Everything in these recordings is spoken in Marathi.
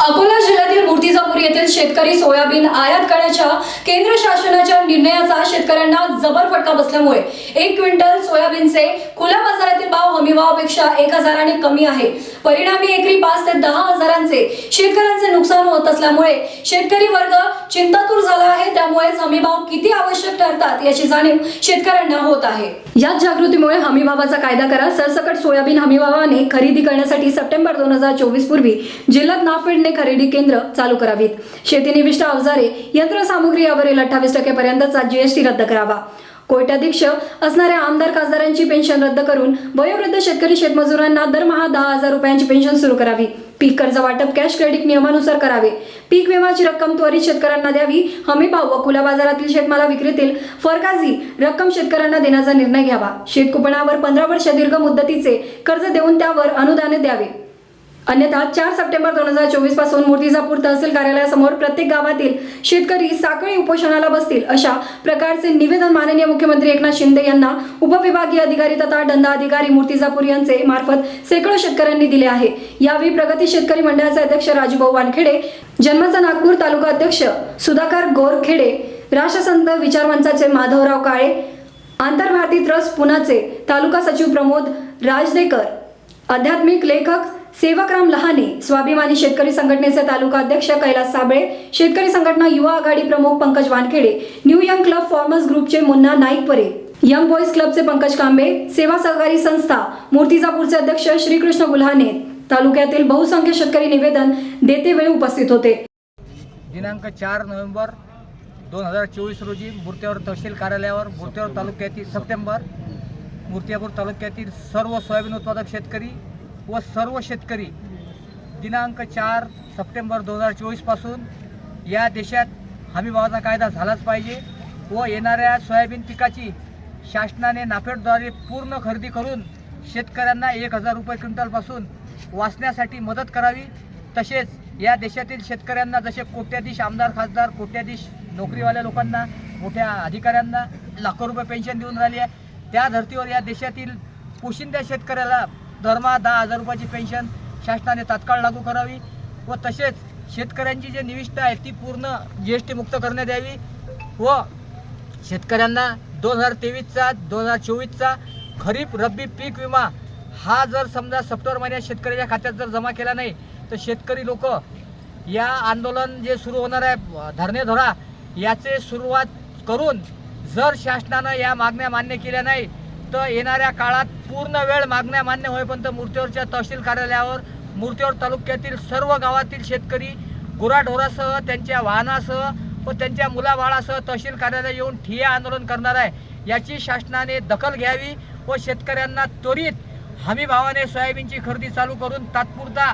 अकोला जिल्ह्यातील मूर्तिजापूर येथील शेतकरी सोयाबीन आयात करण्याच्या केंद्र शासनाच्या निर्णयाचा शेतकऱ्यांना जबर फटका बसल्यामुळे एक क्विंटल सोयाबीनचे खुल्या बाजारातील भाव हमीभावापेक्षा एक हजाराने कमी आहे. परिणामी एकरी पाच ते दहा हजारांचे शेतकऱ्यांचे नुकसान होत असल्यामुळे शेतकरी वर्ग चिंतातूर झाला आहे. त्यामुळेच हमीभाव किती आवश्यक ठरतात याची जाणीव शेतकऱ्यांना होत आहे. याच जागृतीमुळे हमीभावाचा कायदा करा. सरसकट सोयाबीन हमीभावाने खरेदी करण्यासाठी सप्टेंबर दोन हजार चोवीस पूर्वी जिल्ह्यात नाफेडने खरेदी केंद्र चालू करावीत. शेतीनिविष्ट अवजारे यंत्रसामुग्री यावरील अठ्ठावीस टक्केपर्यंतचा जीएसटी रद्द करावा. कोट्याधीक्ष असणाऱ्या आमदार खासदारांची पेन्शन रद्द करून वयोवृद्ध शेतकरी शेतमजुरांना दरमहा दहा हजार रुपयांची पेन्शन सुरू करावी. पीक कर्ज वाटप कॅश क्रेडिट नियमानुसार करावे. पीक विम्याची रक्कम त्वरित शेतकऱ्यांना द्यावी. हमी भाव व खुल्या बाजारातील शेतमाला विक्रीतील फरकाजी रक्कम शेतकऱ्यांना देण्याचा निर्णय घ्यावा. शेतकुपणावर पंधरा वर्ष दीर्घ मुदतीचे कर्ज देऊन त्यावर अनुदान द्यावे. अन्यथा चार सप्टेंबर दोन हजार चोवीसपासून मूर्तिजापूर तहसील कार्यालयासमोर प्रत्येक गावातील शेतकरी साखळी उपोषणाला बसतील अशा प्रकारचे निवेदन माननीय मुख्यमंत्री एकनाथ शिंदे यांना उपविभागीय अधिकारी तथा दंडाधिकारी मूर्तिजापूर यांचे मार्फत शेकडो शेतकऱ्यांनी दिले आहे. यावेळी प्रगती शेतकरी मंडळाचे अध्यक्ष राजूभाऊ वानखेडे जन्माचा नागपूर तालुका अध्यक्ष सुधाकर गोरखेडे राष्ट्रसंत विचारमंचाचे माधवराव काळे आंतरभारती ट्रस्ट पुण्याचे तालुका सचिव प्रमोद राजदेकर आध्यात्मिक लेखक सेवकराम लहाने स्वाभिमानी शेतकरी संघटनेचे तालुका अध्यक्ष कैलास साबळे शेतकरी संघटना युवा आघाडी प्रमुख Pankaj Wankhede new young club farmers ग्रुपचे मुन्ना नाईकपरे यंग बॉईज क्लबचे पंकज कांबे सेवा सहकारी संस्था मूर्तिजापूरचे अध्यक्ष श्रीकृष्ण गुल्हाने तालुक्यातील बहुसंख्य शेतकरी निवेदन देते वेळी उपस्थित होते. दिनांक चार नोव्हेंबर दोन हजार चोवीस रोजी मूर्त्यावर तहसील कार्यालयावर मूर्त्यावर तालुक्यातील सप्टेंबर मूर्तियापूर तालुक्यातील सर्व सोयाबीन उत्पादक शेतकरी व सर्व शेतकरी दिनांक चार सप्टेंबर दोन हजार चोवीसपासून या देशात हमीभावाचा कायदा झालाच पाहिजे व येणाऱ्या सोयाबीन पिकाची शासनाने नाफेडद्वारे पूर्ण खरेदी करून शेतकऱ्यांना एक हजार रुपये क्विंटलपासून वाचण्यासाठी मदत करावी. तसेच या देशातील शेतकऱ्यांना जसे कोट्याधीश आमदार खासदार कोट्याधीश नोकरीवाल्या लोकांना मोठ्या अधिकाऱ्यांना लाखो रुपये पेन्शन देऊन राहिली आहे. त्या धर्तीवर या देशातील पोशिंद्या शेतकऱ्याला दरमहा दहा हजार रुपयाची पेन्शन शासनाने तात्काळ लागू करावी व तसेच शेतकऱ्यांची जे निविष्ठा आहे ती पूर्ण जी एस टी मुक्त करण्यात यावी व शेतकऱ्यांना दोन हजार तेवीसचा दोन हजार चोवीसचा खरीप रब्बी पीक विमा हा जर समजा सप्टेंबर महिन्यात शेतकऱ्याच्या खात्यात जर जमा केला नाही तर शेतकरी लोक या आंदोलन जे सुरू होणार आहे धरणे धरा याचे सुरुवात करून जर शासनानं या मागण्या मान्य केल्या नाही तर येणाऱ्या काळात पूर्ण वेळ मागण्या मान्य होईपर्यंत मूर्तीवरच्या तहसील कार्यालयावर मूर्तीवर तालुक्यातील सर्व गावातील शेतकरी गुराढोरासह त्यांच्या वाहनासह व त्यांच्या मुलाबाळासह तहसील कार्यालय येऊन ठिय्या आंदोलन करणार आहे. याची शासनाने दखल घ्यावी व शेतकऱ्यांना त्वरित हमी भावाने सोयाबीनची खरेदी चालू करून तात्पुरता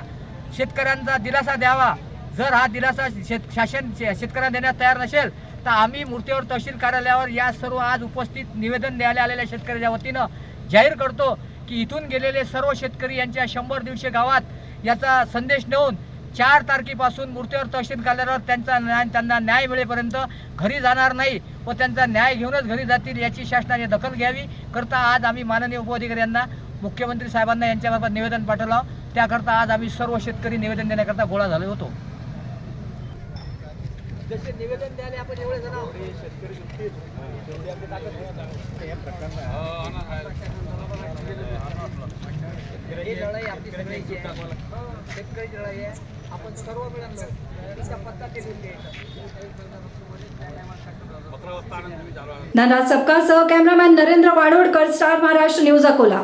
शेतकऱ्यांचा दिलासा द्यावा. जर हा दिलासा शेत शासन शे- शेतकऱ्यांना देण्यास तयार नसेल तर आम्ही मूर्तीवर तहसील कार्यालयावर या सर्व आज उपस्थित निवेदन द्यायला आलेल्या शेतकऱ्याच्या वतीनं जाहीर करतो की इथून गेलेले सर्व शेतकरी यांच्या शंभर दिवशी गावात याचा संदेश नेऊन चार तारखेपासून मूर्तीवर तहसील कार्यालयावर त्यांचा न्याय त्यांना न्याय मिळेपर्यंत घरी जाणार नाही व त्यांचा न्याय घेऊनच घरी जातील याची शासनाने दखल घ्यावी. करता आज आम्ही माननीय उपअधिकारी यांना मुख्यमंत्री साहेबांना यांच्यामार्फत निवेदन पाठवलं. त्याकरता आज आम्ही सर्व शेतकरी निवेदन देण्याकरता गोळा झालो होतो. जसे निवेदन द्यायला आपण एवढे जण आहोत. ही लढाई आपली सगळ्यांची आहे. शेतकऱ्याची लढाई आहे. आपण सर्व मिळून द्यायचा. Dhanraj सपकासह cameraman Narendra Wadodkar star Maharashtra news Akola.